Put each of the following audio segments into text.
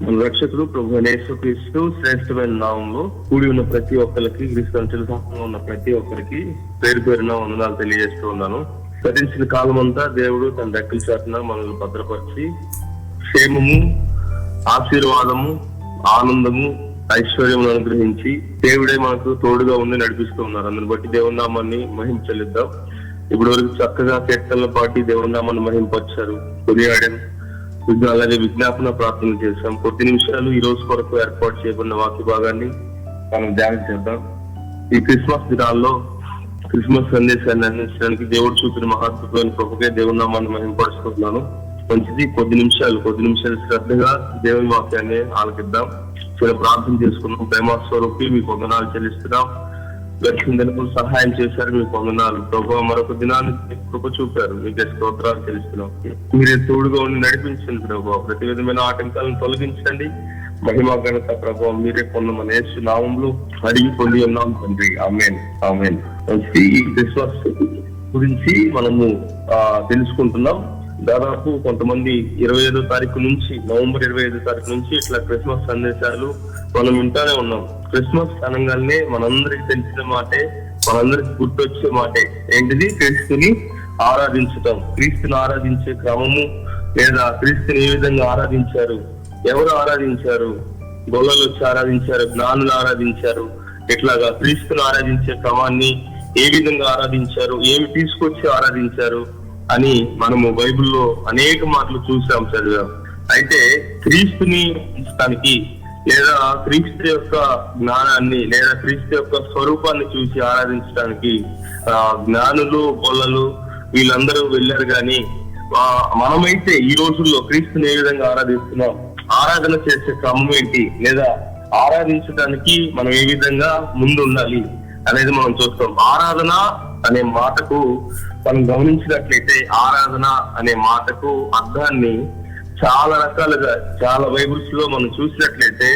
మన రక్షకుడు ప్రభు నేసుక్రీస్తు శ్రేష్టమైన నామంలో కూడి ఉన్న ప్రతి ఒక్కరికి క్రీస్తు సంఘంలో ఉన్న ప్రతి ఒక్కరికి పేరు పేరున వందనాలు తెలియజేస్తూ ఉన్నాను. గతించిన కాలం అంతా దేవుడు తన రెక్కల చాటున మనల్ని భద్రపరిచి క్షేమము ఆశీర్వాదము ఆనందము ఐశ్వర్యం అనుగ్రహించి దేవుడే మనకు తోడుగా ఉండి నడిపిస్తూ ఉన్నారు. అందుని బట్టి దేవుని నామాన్ని మహిమ చెల్లిద్దాం ఇప్పుడు వరకు చక్కగా కీర్తనలు పాటి దేవుని నామాన్ని మహింపరిచారు. కొనియాడాను విజ్ఞ- అలాగే విజ్ఞాపన ప్రార్థన చేశాం. కొద్ది నిమిషాలు ఈ రోజు కొరకు ఏర్పాటు చేయబడిన వాక్య భాగాన్ని మనం ధ్యానం చేద్దాం. ఈ క్రిస్మస్ దినాల్లో క్రిస్మస్ సందేశాన్ని అందించడానికి దేవుడు చూపిన మహాత్ములైన కృపకే దేవుని నామాన్ని మహింపరుచుకుంటున్నాను. మంచిది. కొద్ది నిమిషాలు కొద్ది నిమిషాలు శ్రద్ధగా దేవుని వాక్యాన్ని ఆలకిద్దాం. చిన్న ప్రార్థన చేసుకున్నాం ప్రేమ స్వరూపి మీకు వందనాలు చెల్లిస్తున్నాం. గడిచిన సహాయం చేశారు మీకు వందనాలు. ప్రభు మరొక దినాన్ని కృప చూపారు మీకే స్తోత్రాలు తెలుస్తున్నాం మీరే తోడుగా ఉండి నడిపించండి ప్రభు. ప్రతి విధమైన ఆటంకాలను తొలగించండి. మహిమ ఘనత ప్రభావం మీరే పొందమని యేసు నామంలో అడిగి పొంది ఉన్నాం తండ్రి. ఆమెన్. ఆమెన్. ఈ క్రిస్మస్ గురించి మనము తెలుసుకుంటున్నాం. దాదాపు కొంతమంది ఇరవై ఐదో తారీఖు నుంచి నవంబర్ ఇరవై ఐదో తారీఖు నుంచి ఇట్లా క్రిస్మస్ సందేశాలు మనం వింటానే ఉన్నాం. క్రిస్మస్ అనగానే మనందరికి తెలిసిన మాటే మనందరికి గుర్తొచ్చే మాటే. ఏంటిది? క్రీస్తుని ఆరాధించటం. క్రీస్తుని ఆరాధించే క్రమము లేదా క్రీస్తుని ఏ విధంగా ఆరాధించారు? ఎవరు ఆరాధించారు? గొల్లలు వచ్చి ఆరాధించారు జ్ఞానులు ఆరాధించారు. ఇట్లాగా క్రీస్తుని ఆరాధించే క్రమాన్ని ఏ విధంగా ఆరాధించారు? ఏమి తీసుకొచ్చి ఆరాధించారు? అని మనము బైబిల్లో అనేక మాటలు చూసాం చదివాం. అయితే క్రీస్తుని ఇష్టానికి లేదా క్రీస్తు యొక్క జ్ఞానాన్ని లేదా క్రీస్తు యొక్క స్వరూపాన్ని చూసి ఆరాధించడానికి ఆ, జ్ఞానులు బొల్లలు వీళ్ళందరూ వెళ్ళారు కానీ మనమైతే ఈ రోజుల్లో క్రీస్తుని ఏ విధంగా ఆరాధిస్తున్నాం? ఆరాధన చేసే క్రమం ఏంటి? లేదా ఆరాధించడానికి మనం ఏ విధంగా ముందు ఉండాలి అనేది మనం చూస్తాం. ఆరాధన అనే మాటకు మనం గమనించినట్లయితే ఆరాధన అనే మాటకు అర్థాన్ని చాలా రకాలుగా చాలా బైబుల్స్లో మనం చూసినట్లయితే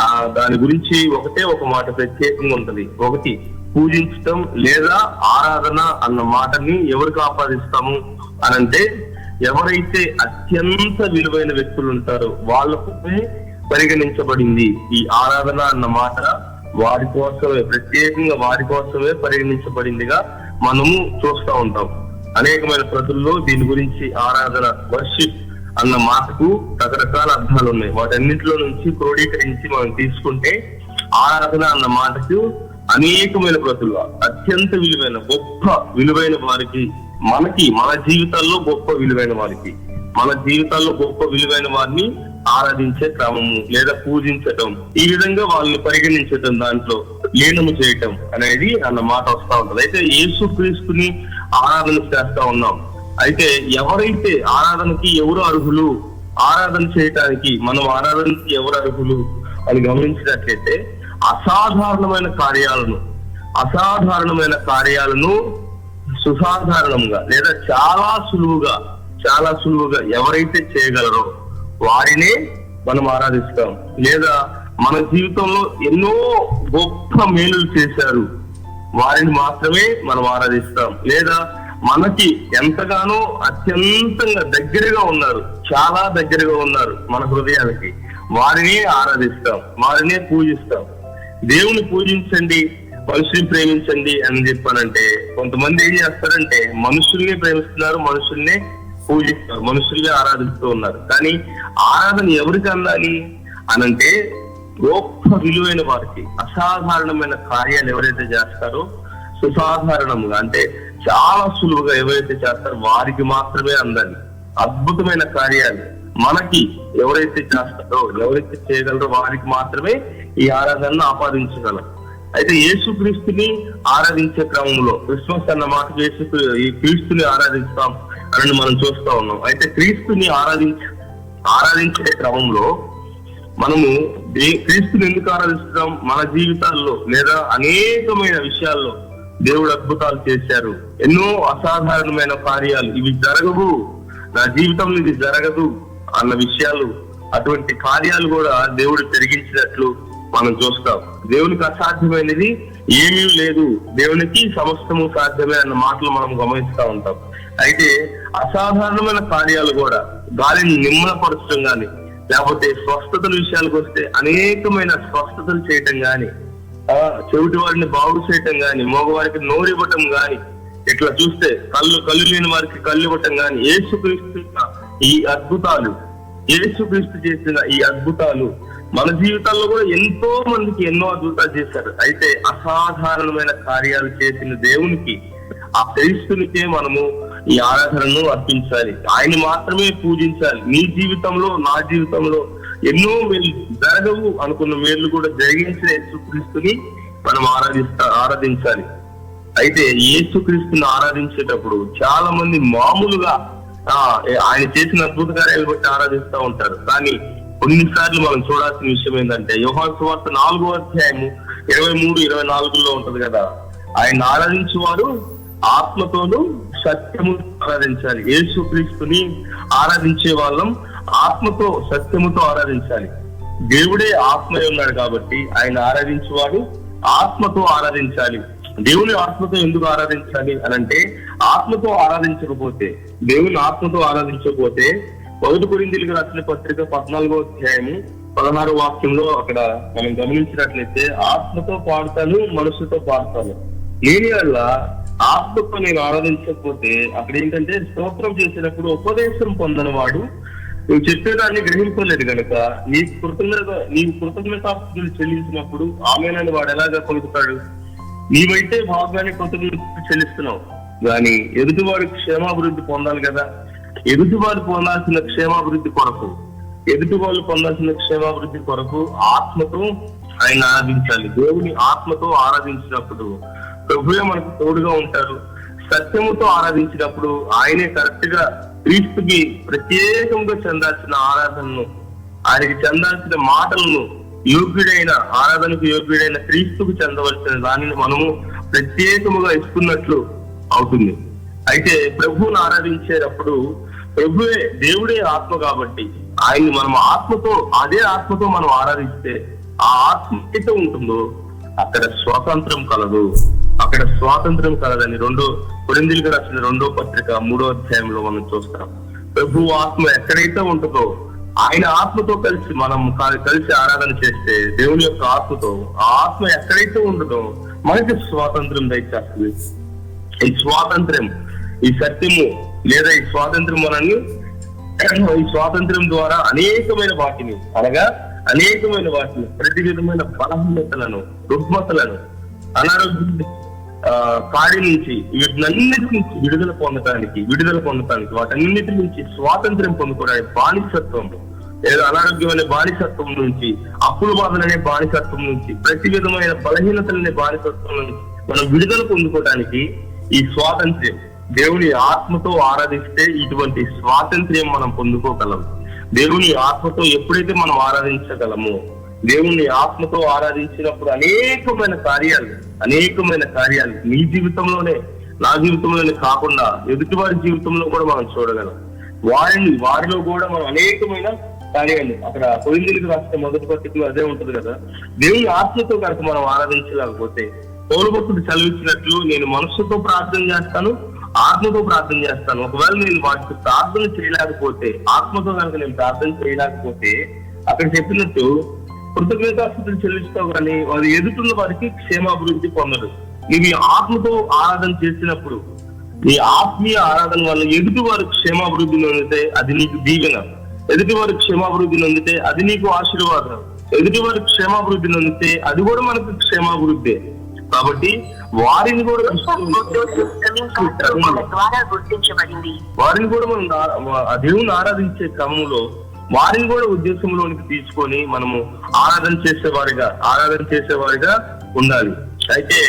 ఆ దాని గురించి ఒకటే ఒక మాట ప్రత్యేకంగా ఉంటది. ఒకటి పూజించటం లేదా ఆరాధన అన్న మాటని ఎవరికి ఆపాదిస్తాము అనంటే ఎవరైతే అత్యంత విలువైన వ్యక్తులు ఉంటారో వాళ్ళకు పరిగణించబడింది ఈ ఆరాధన అన్న మాట. వారి కోసమే ప్రత్యేకంగా వారి కోసమే పరిగణించబడిందిగా మనము చూస్తూ ఉంటాం. అనేకమైన ప్రతుల్లో దీని గురించి ఆరాధన వర్షిప్ అన్న మాటకు రకరకాల అర్థాలు ఉన్నాయి. వాటన్నింటిలో నుంచి క్రోడీకరించి మనం తీసుకుంటే ఆరాధన అన్న మాటకు అనేకమైన ప్రతులు అత్యంత విలువైన గొప్ప విలువైన వారికి మనకి మన జీవితాల్లో గొప్ప విలువైన వారికి మన జీవితాల్లో గొప్ప విలువైన వారిని ఆరాధించే క్రమము లేదా పూజించటం. ఈ విధంగా వాళ్ళని పరిగణించటం దాంట్లో లీనము చేయటం అనేది అన్న మాట వస్తా ఉంటది. అయితే యేసు క్రీస్తుని ఆరాధన చేస్తా ఉన్నాం. అయితే ఎవరైతే ఆరాధనకి ఎవరు అర్హులు ఆరాధన చేయటానికి మనం ఆరాధనకి ఎవరు అర్హులు అని గమనించినట్లయితే అసాధారణమైన కార్యాలను అసాధారణమైన కార్యాలను సుసాధారణంగా లేదా చాలా సులువుగా చాలా సులువుగా ఎవరైతే చేయగలరో వారినే మనం ఆరాధిస్తాం. లేదా మన జీవితంలో ఎన్నో గొప్ప మేలులు చేశారు. వారిని మాత్రమే మనం ఆరాధిస్తాం. లేదా మనకి ఎంతగానో అత్యంతంగా దగ్గరగా ఉన్నారు. చాలా దగ్గరగా ఉన్నారు మన హృదయానికి వారిని ఆరాధిస్తాం. వారినే పూజిస్తాం. దేవుని పూజించండి మనుషుల్ని ప్రేమించండి అని చెప్పానంటే కొంతమంది ఏం చేస్తారంటే మనుషుల్ని ప్రేమిస్తున్నారు మనుషుల్ని పూజిస్తారు మనుషుల్ని ఆరాధిస్తూ ఉన్నారు. కానీ ఆరాధన ఎవరికి అందాలి? అనంటే గొప్ప విలువైన వారికి అసాధారణమైన కార్యాలు ఎవరైతే చేస్తారో సుసాధారణంగా అంటే చాలా సులువుగా ఎవరైతే చేస్తారో వారికి మాత్రమే అందాలి. అద్భుతమైన కార్యాలు మనకి ఎవరైతే చేస్తారో ఎవరైతే చేయగలరో వారికి మాత్రమే ఈ ఆరాధనను ఆపాదించగలం అయితే యేసుక్రీస్తుని ఆరాధించే క్రమంలో క్రిస్మస్ అన్న మాట యేసు ఈ క్రీస్తుని ఆరాధిస్తాం. అని మనం చూస్తా ఉన్నాం. అయితే క్రీస్తుని ఆరాధించ ఆరాధించే క్రమంలో మనము దే- క్రీస్తుని ఎందుకు ఆరాధిస్తున్నాం మన జీవితాల్లో లేదా అనేకమైన విషయాల్లో దేవుడు అద్భుతాలు చేశారు. ఎన్నో అసాధారణమైన కార్యాలు ఇవి జరగవు. నా జీవితంలో ఇది జరగదు అన్న విషయాలు అటువంటి కార్యాలు కూడా దేవుడు పెరిగించినట్లు మనం చూస్తాం. దేవునికి అసాధ్యమైనది ఏమీ లేదు. దేవునికి సమస్తము సాధ్యమే అన్న మాటలు మనం గమనిస్తూ ఉంటాం. అయితే అసాధారణమైన కార్యాలు కూడా గాలిని నిమ్మలపరచడం కానీ లేకపోతే స్వస్థతల విషయాలకు వస్తే అనేకమైన స్వస్థతలు చేయటం గాని ఆ, చెవిటి వారిని బాగు చేయటం గాని మగవారికి నోరు ఇవ్వటం గాని ఇట్లా చూస్తే కళ్ళు కళ్ళు లేని వారికి కళ్ళు ఇవ్వటం గాని ఏసుక్రీస్తు ఈ అద్భుతాలు ఏసుక్రీస్తు చేసిన ఈ అద్భుతాలు మన జీవితాల్లో కూడా ఎంతో మందికి ఎన్నో అద్భుతాలు చేశారు. అయితే అసాధారణమైన కార్యాలు చేసిన దేవునికి ఆ క్రీస్తునికే మనము ఈ ఆరాధనను అర్పించాలి. ఆయన మాత్రమే పూజించాలి. నీ జీవితంలో నా జీవితంలో ఎన్నో మేలు జరగవు అనుకున్న మేలు కూడా జరిగించిన యేసుక్రీస్తుని మనం ఆరాధిస్తా ఆరాధించాలి. అయితే యేసుక్రీస్తుని ఆరాధించేటప్పుడు చాలా మంది మామూలుగా ఆ ఆయన చేసిన అద్భుత కార్యాలు బట్టి ఆరాధిస్తూ ఉంటారు. కానీ కొన్నిసార్లు మనం చూడాల్సిన విషయం ఏంటంటే యోహాన్ సువార్త నాలుగో అధ్యాయము ఇరవై మూడు ఇరవై నాలుగులో ఉంటది కదా? ఆయన ఆరాధించేవారు ఆత్మతోనూ సత్యము ఆరాధించాలి. యేసుక్రీస్తుని ఆరాధించే వాళ్ళం ఆత్మతో సత్యముతో ఆరాధించాలి. దేవుడే ఆత్మ ఉన్నాడు కాబట్టి ఆయన ఆరాధించేవాడు ఆత్మతో ఆరాధించాలి. దేవుని ఆత్మతో ఎందుకు ఆరాధించాలి అని అంటే ఆత్మతో ఆరాధించకపోతే దేవుని ఆత్మతో ఆరాధించకపోతే మొదటి కొరిందీలకు రాసిన పత్రిక పద్నాలుగో అధ్యాయము పదహారు వాక్యంలో అక్కడ మనం గమనించినట్లయితే ఆత్మతో పాడతాను మనసుతో పాడతాను. లేని వల్ల ఆత్మతో నేను ఆరాధించకపోతే అక్కడ ఏంటంటే స్తోత్రం చేసినప్పుడు ఉపదేశం పొందని వాడు నువ్వు చెప్పేదాన్ని గ్రహించలేదు కనుక నీ కృతజ్ఞత నీ కృతజ్ఞతాస్తులు చెల్లించినప్పుడు ఆమెనని వాడు ఎలాగా పొందుతాడు? నీవైతే భాగాన్ని కృతజ్ఞత చెల్లిస్తున్నావు. కానీ ఎదుటివాడు క్షేమాభివృద్ధి పొందాలి కదా. ఎదుటివారు పొందాల్సిన క్షేమాభివృద్ధి కొరకు ఎదుటి వాళ్ళు పొందాల్సిన క్షేమాభివృద్ధి కొరకు ఆత్మతో ఆయన ఆరాధించాలి. దేవుని ఆత్మతో ఆరాధించినప్పుడు ప్రభువే మనకు తోడుగా ఉంటారు. సత్యముతో ఆరాధించినప్పుడు ఆయనే కరెక్ట్గా క్రీస్తుకి ప్రత్యేకంగా చెందాల్సిన ఆరాధనను ఆయనకి చెందాల్సిన మాటలను యోగ్యుడైన ఆరాధనకు యోగ్యుడైన క్రీస్తుకు చెందవలసిన దానిని మనము ప్రత్యేకముగా ఇస్తున్నట్లు అవుతుంది. అయితే ప్రభువును ఆరాధించేటప్పుడు ప్రభువే దేవుడే ఆత్మ కాబట్టి ఆయన్ని మనం ఆత్మతో అదే ఆత్మతో మనం ఆరాధిస్తే ఆ ఆత్మ అయితే ఉంటుందో అక్కడ స్వాతంత్రం కలదు. అక్కడ స్వాతంత్రం కలదని రెండో కొరిందులకు రాసిన రెండో పత్రిక మూడో అధ్యాయంలో మనం చూస్తాం. ప్రభు ఆత్మ ఎక్కడైతే ఉంటుందో ఆయన ఆత్మతో కలిసి మనం కలిసి ఆరాధన చేస్తే దేవుని యొక్క ఆత్మతో ఆ ఆత్మ ఎక్కడైతే ఉండదో మనకి స్వాతంత్రం దయచేస్తుంది. ఈ స్వాతంత్రం ఈ సత్యము లేదా ఈ స్వాతంత్రం మనల్ని ఈ స్వాతంత్రం ద్వారా అనేకమైన వాటిని అనగా అనేకమైన వాటిని ప్రతి విధమైన బలహీనతలను రుగ్మతలను అనారోగ్యం ఆ, కాడి నుంచి వీటినన్నిటి నుంచి విడుదల పొందటానికి విడుదల పొందటానికి వాటన్నిటి నుంచి స్వాతంత్ర్యం పొందుకోవడానికి బానిసత్వం లేదా అనారోగ్యమైన బానిసత్వం నుంచి అప్పుల బాధలనే బానిసత్వం నుంచి ప్రతి విధమైన బలహీనతలనే బానిసత్వం నుంచి మనం విడుదల పొందుకోవడానికి ఈ స్వాతంత్ర్యం దేవుని ఆత్మతో ఆరాధిస్తే ఇటువంటి స్వాతంత్ర్యం మనం పొందుకోగలం. దేవుని ఆత్మతో ఎప్పుడైతే మనం ఆరాధించగలమో దేవుణ్ణి ఆత్మతో ఆరాధించినప్పుడు అనేకమైన కార్యాలు అనేకమైన కార్యాలు నీ జీవితంలోనే నా జీవితంలోనే కాకుండా ఎదుటివారి జీవితంలో కూడా మనం చూడగలం. వారిని వారిలో కూడా మనం అనేకమైన కార్యాలు అక్కడ కొరిందులకు రాష్ట్ర మొదటి పత్రికలో అదే ఉంటుంది కదా దేవుని ఆత్మతో కనుక మనం ఆరాధించలేకపోతే పౌరభక్తుడు చదివించినట్లు నేను మనస్సుతో ప్రార్థన చేస్తాను ఆత్మతో ప్రార్థన చేస్తాను. ఒకవేళ నేను వాటికి ప్రార్థన చేయలేకపోతే ఆత్మతో కనుక నేను ప్రార్థన చేయలేకపోతే అక్కడ చెప్పినట్టు కృతజ్ఞతాస్తుతులు చెల్లిస్తావు కానీ వారు ఎదుటున్న వారికి క్షేమాభివృద్ధి పొందడు ఇవి ఆత్మతో ఆరాధన చేసినప్పుడు నీ ఆత్మీయ ఆరాధన వల్ల ఎదుటి వారు క్షేమాభివృద్ధి నొందితే అది నీకు దీవెన. ఎదుటి వారు క్షేమాభివృద్ధి నొందితే అది నీకు ఆశీర్వాదం. ఎదుటి వారు క్షేమాభివృద్ధి నొందితే అది కూడా మనకు క్షేమాభివృద్ధి. కాబట్టి వారిని కూడా వారిని కూడా మనం దేవుని ఆరాధించే క్రమంలో వారిని కూడా ఉద్దేశంలోనికి తీసుకొని మనము ఆరాధన చేసేవారిగా ఆరాధన చేసేవారిగా ఉండాలి. అయితే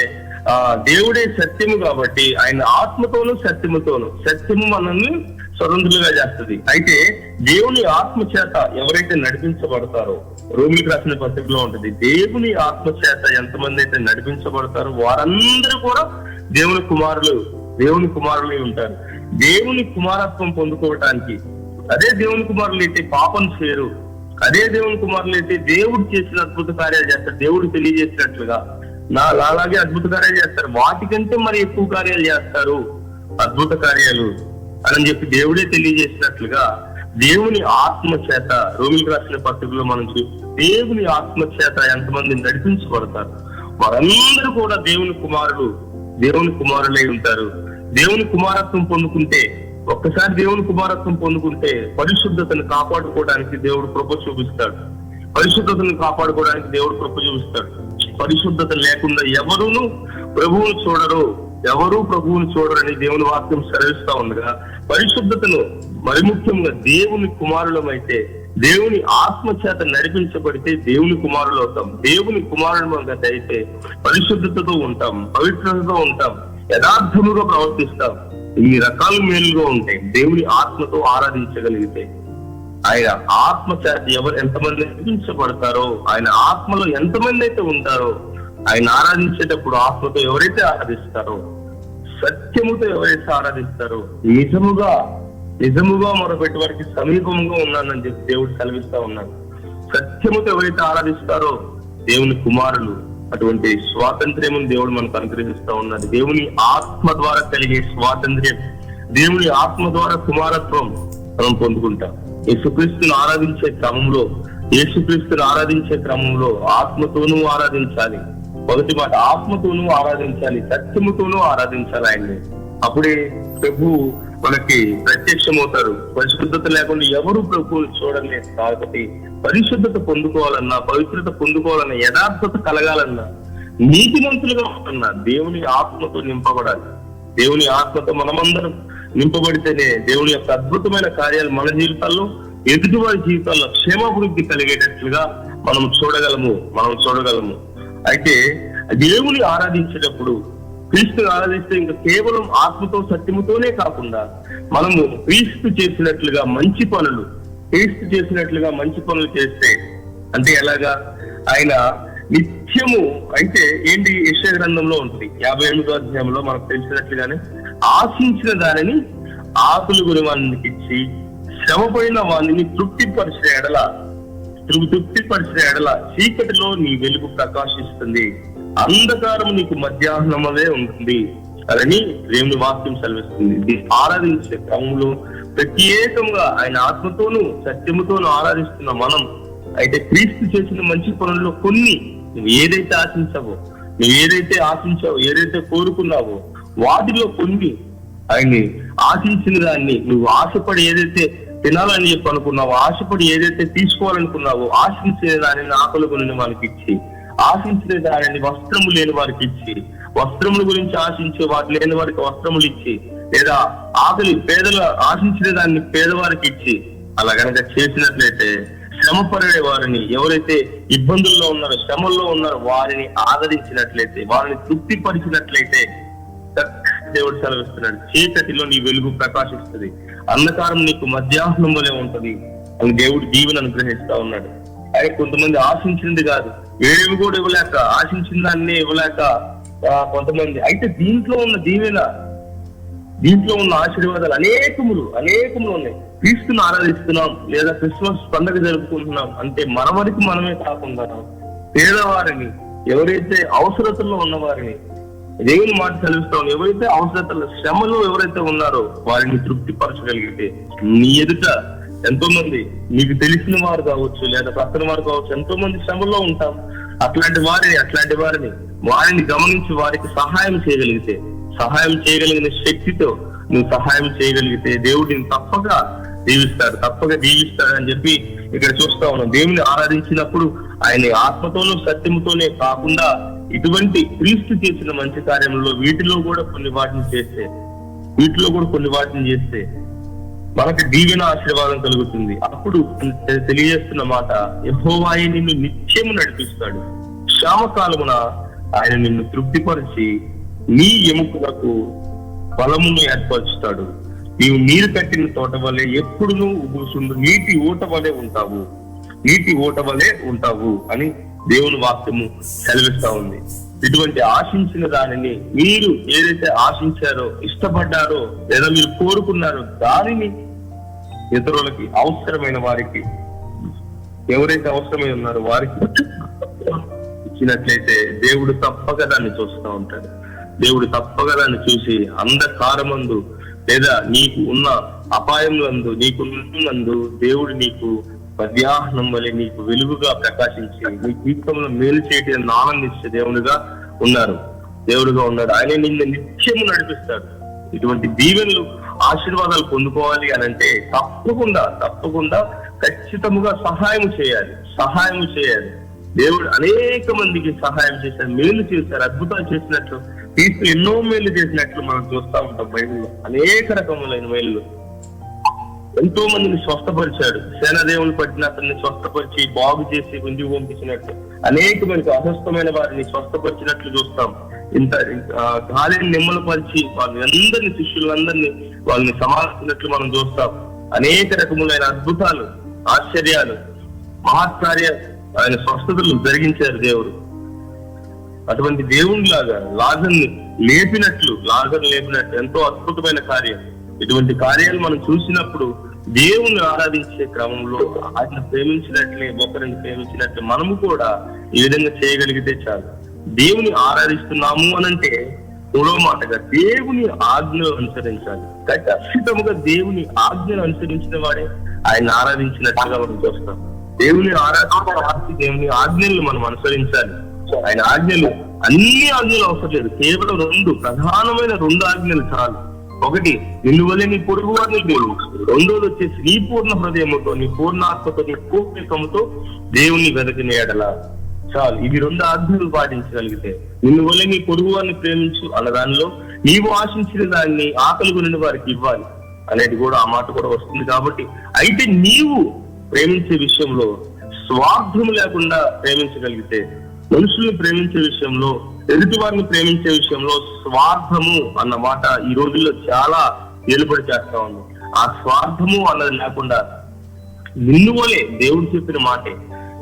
ఆ దేవుడే సత్యము కాబట్టి ఆయన ఆత్మతోను సత్యముతోను సత్యము మనల్ని స్వతంత్రులుగా చేస్తుంది. అయితే దేవుని ఆత్మ చేత ఎవరైతే నడిపించబడతారో రోమికి రాసిన పత్రికలో ఉంటుంది దేవుని ఆత్మ చేత ఎంతమంది అయితే నడిపించబడతారో వారందరూ కూడా దేవుని కుమారులు దేవుని కుమారులే ఉంటారు. దేవుని కుమారత్వం పొందుకోవటానికి అదే దేవుని కుమారులు అయితే పాపం చేయరు. అదే దేవుని కుమారులు అయితే దేవుడు చేసిన అద్భుత కార్యాలు చేస్తారు. దేవుడు తెలియజేసినట్లుగా. నా అలాగే అద్భుత కార్యాలు చేస్తారు. వాటికంటే మరి ఎక్కువ కార్యాలు చేస్తారు అద్భుత కార్యాలు అని చెప్పి దేవుడే తెలియజేసినట్లుగా దేవుని ఆత్మ చేత రోమిల్ రాసిన పత్రికలో మనం దేవుని ఆత్మ చేత ఎంతమంది నడిపించబడతారు? వారందరూ కూడా దేవుని కుమారులు దేవుని కుమారులై ఉంటారు. దేవుని కుమారత్వం పొందుకుంటే ఒక్కసారి దేవుని కుమారత్వం పొందుకుంటే పరిశుద్ధతను కాపాడుకోవడానికి దేవుడు కృప చూపిస్తాడు. పరిశుద్ధతను కాపాడుకోవడానికి దేవుడు కృప చూపిస్తాడు. పరిశుద్ధత లేకుండా ఎవరును ప్రభువును చూడరు ఎవరు ప్రభువును చూడరని దేవుని వాక్యం సెలవిస్తా ఉండగా పరిశుద్ధతను మరి ముఖ్యంగా దేవుని కుమారులమైతే దేవుని ఆత్మ చేత నడిపించబడితే దేవుని కుమారులు అవుతాం. దేవుని కుమారులు అయితే పరిశుద్ధతతో ఉంటాం పవిత్రతతో ఉంటాం యథార్థముగా ప్రవర్తిస్తాం. ఈ రకాలు మేలుగా ఉంటాయి. దేవుని ఆత్మతో ఆరాధించగలిగితే ఆయన ఆత్మ ఎవరు ఎంతమంది నడిపించబడతారో ఆయన ఆత్మలో ఎంతమంది అయితే ఉంటారో ఆయన ఆరాధించేటప్పుడు ఆత్మతో ఎవరైతే ఆరాధిస్తారో సత్యముతో ఎవరైతే ఆరాధిస్తారో నిజముగా నిజముగా మరొకటి వారికి సమీపంగా ఉన్నానని చెప్పి దేవుడు సెలవిస్తా ఉన్నాను సత్యముతో ఎవరైతే ఆరాధిస్తారో దేవుని కుమారులు అటువంటి స్వాతంత్ర్యం దేవుడు మనకు అనుగ్రహిస్తూ ఉన్నాడు. దేవుని ఆత్మ ద్వారా కలిగే స్వాతంత్ర్యం దేవుని ఆత్మ ద్వారా కుమారత్వం మనం పొందుకుంటాం. యేసుక్రీస్తుని ఆరాధించే క్రమంలో యేసుక్రీస్తుని ఆరాధించే క్రమంలో ఆత్మతోనూ ఆరాధించాలి. మొదటి మాట ఆత్మతోనూ ఆరాధించాలి. సత్యముతోనూ ఆరాధించాలి ఆయన్ని. అప్పుడే ప్రభు మనకి ప్రత్యక్షమవుతారు. పరిశుద్ధత లేకుండా ఎవరు ప్రభు చూడలేదు కాబట్టి పరిశుద్ధత పొందుకోవాలన్నా పవిత్రత పొందుకోవాలన్నా యథార్థత కలగాలన్నా నీతిమంతులుగా ఉంటున్నా దేవుని ఆత్మతో నింపబడాలి. దేవుని ఆత్మతో మనమందరం నింపబడితేనే దేవుని యొక్క అద్భుతమైన కార్యాలు మన జీవితాల్లో ఎదుటివారి జీవితాల్లో క్షేమాభివృద్ధి కలిగేటట్లుగా మనం చూడగలము మనం చూడగలము. అయితే దేవుని ఆరాధించేటప్పుడు క్రీస్తు ఆరాధిస్తే ఇంకా కేవలం ఆత్మతో సత్యముతోనే కాకుండా మనము క్రీస్తు చేసినట్లుగా మంచి పనులు క్రీస్తు చేసినట్లుగా మంచి పనులు చేస్తే అంటే ఎలాగా? ఆయన నిత్యము అయితే ఏంటి? యశ్వ గ్రంథంలో ఉంటుంది. యాభై ఎనిమిదో అధ్యాయంలో మనకు తెలిసినట్లుగానే ఆశించిన దానిని ఆకులు గురి వానికి ఇచ్చి శ్రమపడిన వాణిని తృప్తిపరిచిన ఎడల తృ- తృప్తిపరిచిన ఎడల చీకటిలో నీ వెలుగు ప్రకాశిస్తుంది. అంధకారం నీకు మధ్యాహ్నమదే ఉంటుంది. అని దేవుని వాక్యం సెలవిస్తుంది. ఆరాధించే క్రమంలో ప్రత్యేకంగా ఆయన ఆత్మతోనూ సత్యముతోనూ ఆరాధిస్తున్న మనం అయితే క్రీస్తు చేసిన మంచి పనుల్లో కొన్ని నువ్వు ఏదైతే ఆశించావో నువ్వు ఏదైతే ఆశించావో ఏదైతే కోరుకున్నావో వాటిలో కొన్ని ఆయన్ని ఆశించిన దాన్ని నువ్వు ఆశపడి ఏదైతే తినాలని చెప్పి అనుకున్నావో ఆశపడి ఏదైతే తీసుకోవాలనుకున్నావో ఆశించిన దానిని ఆకలి కొని మనకి ఇచ్చి ఆశించిన దానిని వస్త్రము లేని వారికి ఇచ్చి వస్త్రముల గురించి ఆశించే వాటి లేని వారికి వస్త్రములు ఇచ్చి లేదా ఆకలి పేదలు ఆశించిన దాన్ని పేదవారికి ఇచ్చి అలా కనుక చేసినట్లయితే శ్రమ పడే వారిని ఎవరైతే ఇబ్బందుల్లో ఉన్నారో శ్రమల్లో ఉన్నారో వారిని ఆదరించినట్లయితే వారిని తృప్తిపరిచినట్లయితే దేవుడు సెలవిస్తున్నాడు. చీకటిలో నీ వెలుగు ప్రకాశిస్తుంది. అంధకారం నీకు మధ్యాహ్నం వలె ఉంటది అని దేవుడు దీవెని అనుగ్రహిస్తా ఉన్నాడు. అయితే కొంతమంది ఆశించింది కాదు. ఏమి కూడా ఇవ్వలేక ఆశించిన దాన్ని ఇవ్వలేక ఆ, కొంతమంది. అయితే దీంట్లో ఉన్న దీవెన దీంట్లో ఉన్న ఆశీర్వాదాలు అనేకములు అనేకములు ఉన్నాయి. క్రీస్తుని ఆరాధిస్తున్నాం లేదా క్రిస్మస్ పండుగ జరుపుకుంటున్నాం అంటే మన వరకు మనమే కాకుండా పేదవారిని ఎవరైతే అవసరతల్లో ఉన్నవారిని దేవుని మాట చదివిస్తాం ఎవరైతే అవసరతల శ్రమలో ఎవరైతే ఉన్నారో వారిని తృప్తిపరచగలిగితే నీ ఎదుట ఎంతో మంది మీకు తెలిసిన వారు కావచ్చు లేదా పక్కన వారు కావచ్చు ఎంతో మంది శ్రమలో ఉంటాం. అట్లాంటి వారిని అట్లాంటి వారిని వారిని గమనించి వారికి సహాయం చేయగలిగితే సహాయం చేయగలిగిన శక్తితో నువ్వు సహాయం చేయగలిగితే దేవుడిని తప్పక దీవిస్తాడు తప్పక దీవిస్తాడు అని చెప్పి ఇక్కడ చూస్తా ఉన్నాం. దేవుని ఆరాధించినప్పుడు ఆయన ఆత్మతోనూ సత్యముతోనే కాకుండా ఇటువంటి క్రీస్తు చేసిన మంచి కార్యంలో వీటిలో కూడా కొన్ని వాటిని చేస్తే వీటిలో కూడా కొన్ని వాటిని చేస్తే మనకి దీవెన ఆశీర్వాదం కలుగుతుంది. అప్పుడు తెలియజేస్తున్న మాట యహోవాయి నిన్ను నిత్యము నడిపిస్తాడు. శ్యామకాలమున ఆయన నిన్ను తృప్తిపరిచి నీ ఎముకలకు బలమును ఏర్పరుస్తాడు. నీవు నీరు కట్టిన తోట వలె ఎప్పుడునూ ఉగుసుండు నీటి ఊట వలె ఉంటావు. నీటి ఊట వలె ఉంటావు అని దేవుని వాక్యము సెలవిస్తా ఉంది. ఇటువంటి ఆశించిన దానిని మీరు ఏదైతే ఆశించారో ఇష్టపడ్డారో లేదా మీరు కోరుకున్నారో దానిని ఇతరులకి అవసరమైన వారికి ఎవరైతే అవసరమై ఉన్నారో వారికి ఇచ్చినట్లయితే దేవుడు తప్పక దాన్ని చూస్తూ ఉంటాడు. దేవుడు తప్పక దాన్ని చూసి అంధకారమందు లేదా నీకు ఉన్న అపాయములందు నీకు నందు దేవుడు నీకు మధ్యాహ్నం వలె నీకు వెలుగుగా ప్రకాశించి నీ జీవితంలో మేలు చేయటం ఆనందించే దేవునిగా ఉన్నారు. దేవుడుగా ఉన్నాడు. ఆయన నిన్ను నిత్యము నడిపిస్తాడు. ఇటువంటి దీవెనలు ఆశీర్వాదాలు పొందుకోవాలి అని అంటే తప్పకుండా తప్పకుండా ఖచ్చితముగా సహాయం చేయాలి సహాయం చేయాలి. దేవుడు అనేక మందికి సహాయం చేశారు మేలు చేశారు అద్భుతాలు చేసినట్లు క్రీస్తు ఎన్నో మేలు చేసినట్లు మనం చూస్తా ఉంటాం బైబిల్లో. అనేక రకములైన మేలు ఎంతో మందిని స్వస్థపరిచాడు. సేనదేవుని పట్టిన అతన్ని స్వస్థపరిచి బాగు చేసి ముందుకు పంపించినట్లు అనేక మందికి అస్వస్థమైన వారిని స్వస్థపరిచినట్లు చూస్తాం. ఇంత ఆ, గాలిని నిమ్మలపరిచి వాళ్ళందరినీ శిష్యులందరినీ వాళ్ళని సమాలించినట్లు మనం చూస్తాం. అనేక రకములైన అద్భుతాలు ఆశ్చర్యాలు మహత్కార్యాలు ఆయన స్వస్థతలు జరిగించారు దేవుడు. అటువంటి దేవుని లాగా లాజర్ని లేపినట్లు లాజర్ లేపినట్లు ఎంతో అద్భుతమైన కార్యం. ఇటువంటి కార్యాలు మనం చూసినప్పుడు దేవుణ్ణి ఆరాధించే క్రమంలో ఆయన ప్రేమించినట్లే ఒకరిని ప్రేమించినట్లు మనము కూడా ఈ విధంగా చేయగలిగితే చాలు. దేవుని ఆరాధిస్తున్నాము అనంటే మూడో మాటగా దేవుని ఆజ్ఞలు అనుసరించాలి. ఖచ్చితంగా దేవుని ఆజ్ఞలు అనుసరించిన వాడే ఆయన ఆరాధించినట్లుగా మనం చూస్తాం. దేవుని ఆరాధించి దేవుని ఆజ్ఞలను మనం అనుసరించాలి. ఆయన ఆజ్ఞలు అన్ని ఆజ్ఞలు అవసరం లేదు. కేవలం రెండు ప్రధానమైన రెండు ఆజ్ఞలు చాలు. ఒకటి నిన్ను వల్లే నీ పొరుగు వారిని దేవుడు రెండోది వచ్చేసి నీ పూర్ణ హృదయముతో నీ పూర్ణ ఆత్మతో నీ పూర్ణికముతో దేవుణ్ణి వెదకిన ఎడల. చాలు. ఇవి రెండు ఆజ్ఞలు పాటించగలిగితే నిన్ను వల్లే నీ పొరుగు వారిని ప్రేమించు అన్న దానిలో నీవు ఆశించిన దాన్ని ఆకలి కొనిన వారికి ఇవ్వాలి అనేది కూడా ఆ మాట కూడా వస్తుంది కాబట్టి అయితే నీవు ప్రేమించే విషయంలో స్వార్థం లేకుండా ప్రేమించగలిగితే మనుషుల్ని ప్రేమించే విషయంలో ఎదుటి వారిని ప్రేమించే విషయంలో స్వార్థము అన్న మాట ఈ రోజుల్లో చాలా ఏలుబడి చేస్తా ఉంది. ఆ స్వార్థము అన్నది లేకుండా నిన్ను వలే దేవుడు చెప్పిన మాటే.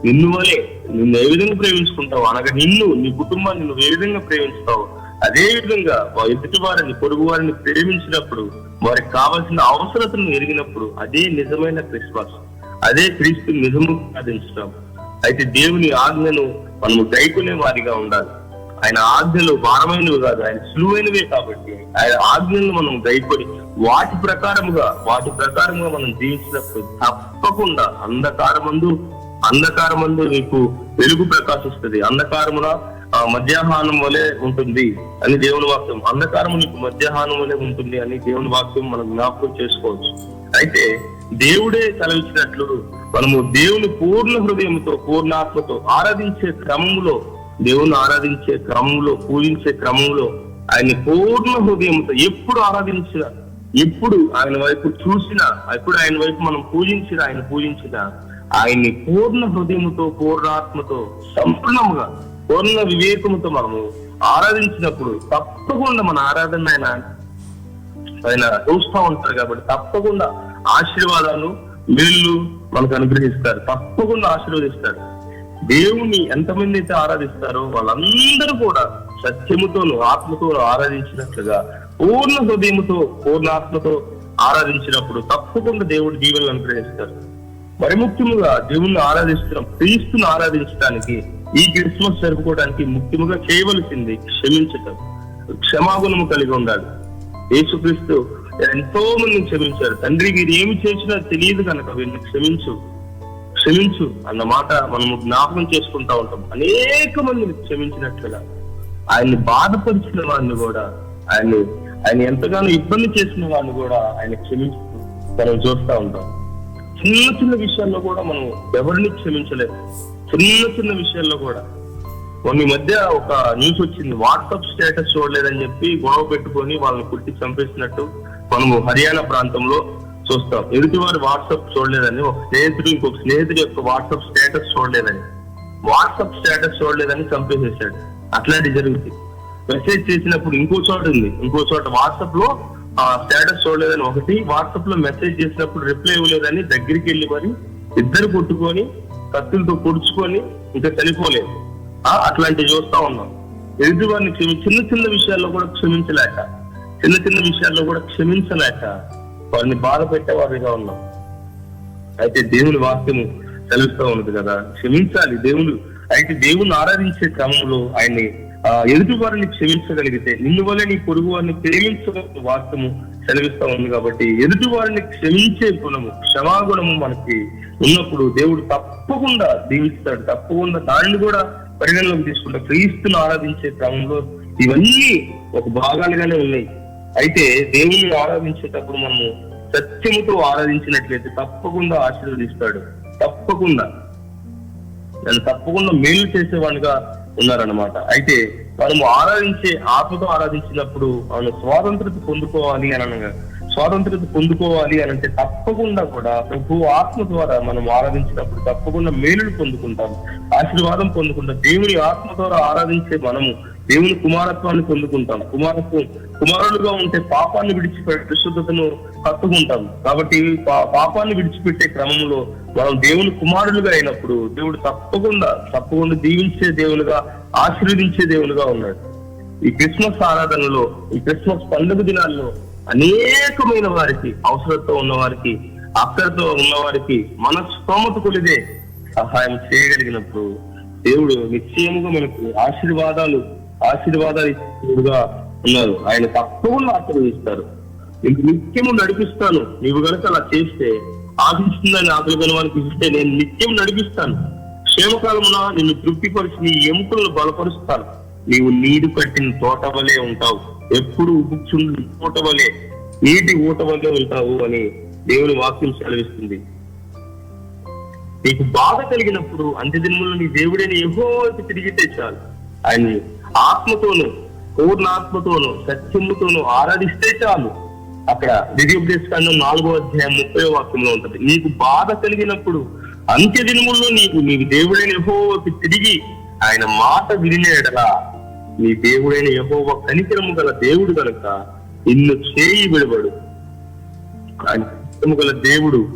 నిన్ను వలే నిన్ను ఏ విధంగా ప్రేమించుకుంటావు? అనగా నిన్ను నీ కుటుంబాన్ని నువ్వు ఏ విధంగా ప్రేమిస్తావు అదే విధంగా ఎదుటి వారిని పొరుగు వారిని ప్రేమించినప్పుడు వారికి కావాల్సిన అవసరతను ఎరిగినప్పుడు అదే నిజమైన క్రిస్మస్. అదే క్రీస్తు నిజము సాధించడం అయితే దేవుని ఆజ్ఞను మనము గైకునే వారిగా ఉండాలి. ఆయన ఆజ్ఞలు భారమైనవి కాదు ఆయన సులువైనవే కాబట్టి ఆయన ఆజ్ఞలను మనం దయపడి వాటి ప్రకారముగా వాటి ప్రకారముగా మనం జీవించినప్పుడు తప్పకుండా అంధకారమందు అంధకారమందు నీకు వెలుగు ప్రకాశిస్తుంది. అంధకారమున మధ్యాహ్నం వలె ఉంటుంది అని దేవుని వాక్యం. అంధకారము నీకు మధ్యాహ్నం వలె ఉంటుంది అని దేవుని వాక్యం మనం జ్ఞాపకం చేసుకోవచ్చు. అయితే దేవుడే తలవిచ్చినట్లు మనము దేవుని పూర్ణ హృదయంతో పూర్ణాత్మతో ఆరాధించే క్రమంలో దేవుని ఆరాధించే క్రమంలో పూజించే క్రమంలో ఆయన పూర్ణ హృదయంతో ఎప్పుడు ఆరాధించిన ఎప్పుడు ఆయన వైపు చూసినా ఎప్పుడు ఆయన వైపు మనం పూజించిన ఆయన పూజించిన ఆయన్ని పూర్ణ హృదయముతో పూర్ణాత్మతో సంపూర్ణముగా పూర్ణ వివేకముతో మనము ఆరాధించినప్పుడు తప్పకుండా మన ఆరాధన ఆయన ఆయన చూస్తూ ఉంటారు కాబట్టి తప్పకుండా ఆశీర్వాదాలు వీళ్ళు మనకు అనుగ్రహిస్తారు. తప్పకుండా ఆశీర్వదిస్తారు. దేవుని ఎంతమంది అయితే ఆరాధిస్తారో వాళ్ళందరూ కూడా సత్యముతోను ఆత్మతో ఆరాధించినట్లుగా పూర్ణ హృదయముతో పూర్ణాత్మతో ఆరాధించినప్పుడు తప్పకుండా దేవుడు దీవెనలు అనుగ్రహిస్తారు. మరి ముఖ్యముగా దేవుణ్ణి ఆరాధిస్తున్నాం క్రీస్తుని ఆరాధించడానికి ఈ క్రిస్మస్ జరుపుకోవడానికి ముఖ్యముగా చేయవలసింది క్షమించటం క్షమాగుణము కలిగి ఉండాలి. యేసుక్రీస్తు ఎంతో మందిని క్షమించారు. తండ్రి వీరు ఏమి చేసినా తెలియదు కనుక వీళ్ళని క్షమించు. క్షమించు అన్న మాట మనము జ్ఞాపకం చేసుకుంటా ఉంటాం. అనేక మందిని క్షమించినట్లుగా ఆయన్ని బాధపరిచిన వాడిని కూడా ఆయన్ని ఆయన ఎంతగానో ఇబ్బంది చేసిన వాడిని కూడా ఆయన క్షమించు మనం చూస్తా ఉంటాం. చిన్న చిన్న విషయాల్లో కూడా మనం ఎవరిని క్షమించలేదు చిన్న చిన్న విషయాల్లో కూడా. కొన్ని మధ్య ఒక న్యూస్ వచ్చింది. వాట్సాప్ స్టేటస్ చూడలేదని చెప్పి గొడవ పెట్టుకొని వాళ్ళని కుట్టి చంపేసినట్టు మనము హర్యానా ప్రాంతంలో చూస్తాం. ఎదుటి వాట్సాప్ చూడలేదని ఒక స్నేహితుడు ఇంకొక స్నేహితుడి యొక్క వాట్సాప్ స్టేటస్ చూడలేదని. వాట్సాప్ స్టేటస్ చూడలేదని చంపేసేసాడు. అట్లాంటివి జరుగుతుంది మెసేజ్ చేసినప్పుడు ఇంకో చోట ఉంది. ఇంకో చోట వాట్సాప్లో ఆ స్టేటస్ చూడలేదని ఒకటి వాట్సాప్లో మెసేజ్ చేసినప్పుడు రిప్లై ఇవ్వలేదని దగ్గరికి వెళ్ళి మరి ఇద్దరు కొట్టుకొని కత్తులతో పొడుచుకొని ఇంకా చనిపోలేదు. ఆ, అట్లాంటివి చూస్తా ఉన్నాం. ఎదుటి వారిని చిన్న చిన్న విషయాల్లో కూడా క్షమించలేక చిన్న చిన్న విషయాల్లో కూడా క్షమించలేక వారిని బాధ పెట్టేవారిగా ఉన్నాం. అయితే దేవుని వాక్యము తెలుస్తూ ఉన్నది కదా? క్షమించాలి దేవుడు. అయితే దేవుణ్ణి ఆరాధించే క్రమంలో ఆయన్ని ఆ, ఎదుటి వారిని క్షమించగలిగితే నిన్ను వల్ల నీ పొరుగు వారిని ప్రేమించగల వాక్యము సెలవిస్తా ఉంది కాబట్టి ఎదుటి వారిని క్షమించే గుణము క్షమాగుణము మనకి ఉన్నప్పుడు దేవుడు తప్పకుండా దీవిస్తాడు. తప్పకుండా దానిని కూడా పరిగణలోకి తీసుకుంటాడు. క్రీస్తును ఆరాధించే క్రమంలో ఇవన్నీ ఒక భాగాలుగానే ఉన్నాయి. అయితే దేవుని ఆరాధించేటప్పుడు మనము సత్యముతో ఆరాధించినట్లయితే తప్పకుండా ఆశీర్వదిస్తాడు. తప్పకుండా. నన్ను తప్పకుండా మేలు చేసేవాడిగా ఉన్నారన్నమాట. అయితే మనము ఆరాధించే ఆత్మతో ఆరాధించినప్పుడు మనం స్వాతంత్రత పొందుకోవాలి అని అనగా స్వాతంత్రత పొందుకోవాలి అని అంటే తప్పకుండా కూడా ప్రభు ఆత్మ ద్వారా మనం ఆరాధించినప్పుడు తప్పకుండా మేలును పొందుకుంటాం ఆశీర్వాదం పొందుకుంటాం. దేవుని ఆత్మ ద్వారా ఆరాధించే మనము దేవుని కుమారత్వాన్ని పొందుకుంటాం. కుమారత్వం కుమారులుగా ఉంటే పాపాన్ని విడిచిపెట్టి పరిశుద్ధతను కట్టుకుంటాం కాబట్టి పా- పాపాన్ని విడిచిపెట్టే క్రమంలో మనం దేవుని కుమారులుగా అయినప్పుడు దేవుడు తప్పకుండా తప్పకుండా దీవించే దేవులుగా ఆశీర్వదించే దేవులుగా ఉన్నాడు. ఈ క్రిస్మస్ ఆరాధనలో ఈ క్రిస్మస్ పండుగ దినాల్లో అనేకమైన వారికి అవసరంతో ఉన్న వారికి అక్కడితో ఉన్న వారికి మన స్తోమత కొలిదే సహాయం చేయగలిగినప్పుడు దేవుడు నిశ్చయముగా మనకు ఆశీర్వాదాలు ఆశీర్వాదాలు ఇచ్చేవాడుగా ఉన్నారు. ఆయన తప్పకుండా ఆశీర్వదిస్తారు. నిత్యము నడిపిస్తాను. నీవు గనుక అలా చేస్తే ఆశిస్తుందని ఆకలి కనువానికి ఇస్తే నేను నిత్యం నడిపిస్తాను. క్షేమకాలమున నిన్ను తృప్తిపరిచి నీ ఎముకలను బలపరుస్తాను. నీవు నీరు కట్టిన తోట వలె ఉంటావు. ఎప్పుడు ఉబుచుండి తోట వలె నీటి ఊట వలె ఉంటావు అని దేవుని వాక్యం సెలవిస్తుంది. నీకు బాధ కలిగినప్పుడు అంత్యదినములు నీ దేవుడైన యెహోవాకి తిరిగితే చాలు ఆయన ఆత్మతోను పూర్ణ ఆత్మతోను సత్యముతోను ఆరాధిస్తే చాలు. అక్కడ దివ్యోపదేశకాండం నాలుగో అధ్యాయం ముప్పై వాక్యంలో ఉంటది. నీకు బాధ కలిగినప్పుడు అంత్యదినముల్లో నీకు నీ దేవుడైన యహోవకి తిరిగి ఆయన మాట వినినేడలా నీ దేవుడైన యహోవ కనికరము గల దేవుడు కనుక నిన్ను చేయి విడబడు ఆయన గల దేవుడు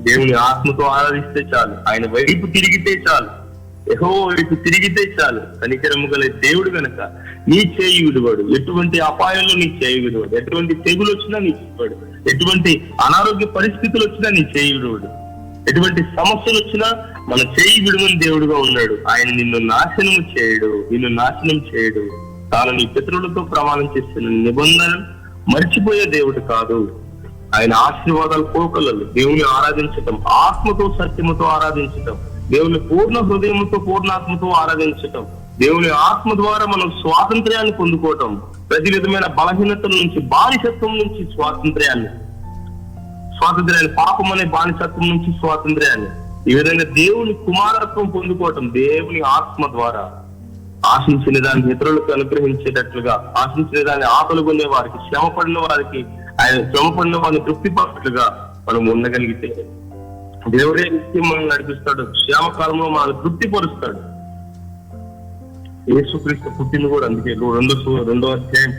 దేవుని ఆత్మతో ఆరాధిస్తే చాలు. ఆయన వైపు తిరిగితే చాలు. ఎహో వైపు తిరిగితే చాలు కనికరము గల దేవుడు గనక నీ చేయి విడువాడు. ఎటువంటి అపాయంలో నీ చేయి విడువాడు. ఎటువంటి తెగులు వచ్చినా నీ విడువాడు. ఎటువంటి అనారోగ్య పరిస్థితులు వచ్చినా నీ చేయి విడువాడు. ఎటువంటి సమస్యలు వచ్చినా మన చేయి విడువని దేవుడుగా ఉన్నాడు. ఆయన నిన్ను నాశనం చేయడు. నిన్ను నాశనం చేయడు. తాను నీ పితరులతో ప్రమాణం చేసిన నిబంధన మర్చిపోయే దేవుడు కాదు. ఆయన ఆశీర్వాదాలు కోకలలు దేవుని ఆరాధించటం ఆత్మతో సత్యముతో ఆరాధించటం. దేవుని పూర్ణ హృదయముతో పూర్ణాత్మతో ఆరాధించటం. దేవుని ఆత్మ ద్వారా మనం స్వాతంత్ర్యాన్ని పొందుకోవటం. ప్రతి విధమైన బలహీనతల నుంచి బానిసత్వం నుంచి స్వాతంత్ర్యాన్ని. స్వాతంత్ర్యాన్ని పాపం అనే బానిసత్వం నుంచి స్వాతంత్ర్యాన్ని. ఈ విధంగా దేవుని కుమారత్వం పొందుకోవటం దేవుని ఆత్మ ద్వారా. ఆశించిన దాన్ని ఇతరులకు అనుగ్రహించేటట్లుగా ఆశించిన దాన్ని ఆకలి వారికి శ్రమపడిన వారికి ఆయన శ్రమ పడిన వారిని తృప్తి పడినట్లుగా మనం ఉండగలిగితే దేవుడే నిత్యం మనల్ని నడిపిస్తాడు. శ్యామకాలంలో మనల్ని తృప్తిపరుస్తాడు. యేసుక్రీస్తు పుట్టింది కూడా అందుకే. రెండో సు- రెండో అధ్యాయం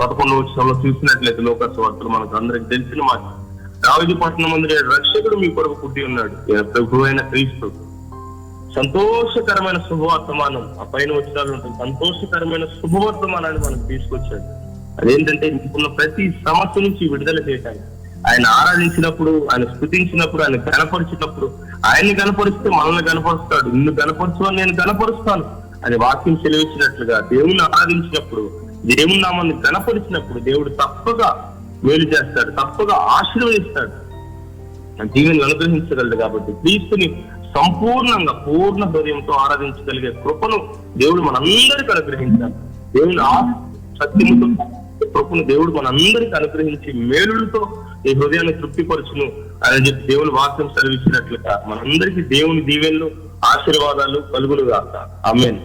పదకొండవ వచ్చంలో చూసినట్లయితే లోక వార్తలు మనకు అందరికి తెలిసిన మాట. దావిది పట్టణం అందరి రక్షకుడు మీ కొరకు పుట్టి ఉన్నాడు. ప్రభు అయిన క్రీస్తు. సంతోషకరమైన శుభవర్తమానం. ఆ పైన వచ్చినాలు ఉంటుంది సంతోషకరమైన శుభవర్తమానాన్ని మనకు తీసుకొచ్చాడు. అదేంటంటే నీకున్న ప్రతి సమస్య నుంచి విడుదల చేయటానికి. ఆయన ఆరాధించినప్పుడు ఆయన స్థుతించినప్పుడు ఆయన గనపరిచినప్పుడు ఆయన్ని గనపరిస్తే మనల్ని గనపరుస్తాడు నిన్ను గనపరచు నేను గనపరుస్తాను అని వాక్యం సెలవిచ్చినట్లుగా దేవుని ఆరాధించినప్పుడు దేవుని నామాన్ని గనపరిచినప్పుడు దేవుడు తప్పగా మేలు చేస్తాడు తప్పగా ఆశీర్వదిస్తాడు. దీవెని అనుగ్రహించగలడు కాబట్టి క్రీస్తుని సంపూర్ణంగా పూర్ణ హృదయంతో ఆరాధించగలిగే కృపను దేవుడు మనందరికి అనుగ్రహించాలి. దేవుని ఆ సత్యముతో కృపను దేవుడు మనందరికి అనుగ్రహించి మేలులతో ఈ హృదయాన్ని తృప్తిపరచును అని చెప్పి దేవుని వాక్యం సెలవిచ్చినట్లుగా మనందరికీ దేవుని దీవెనలు ఆశీర్వాదాలు కలుగులు ఆమెన్.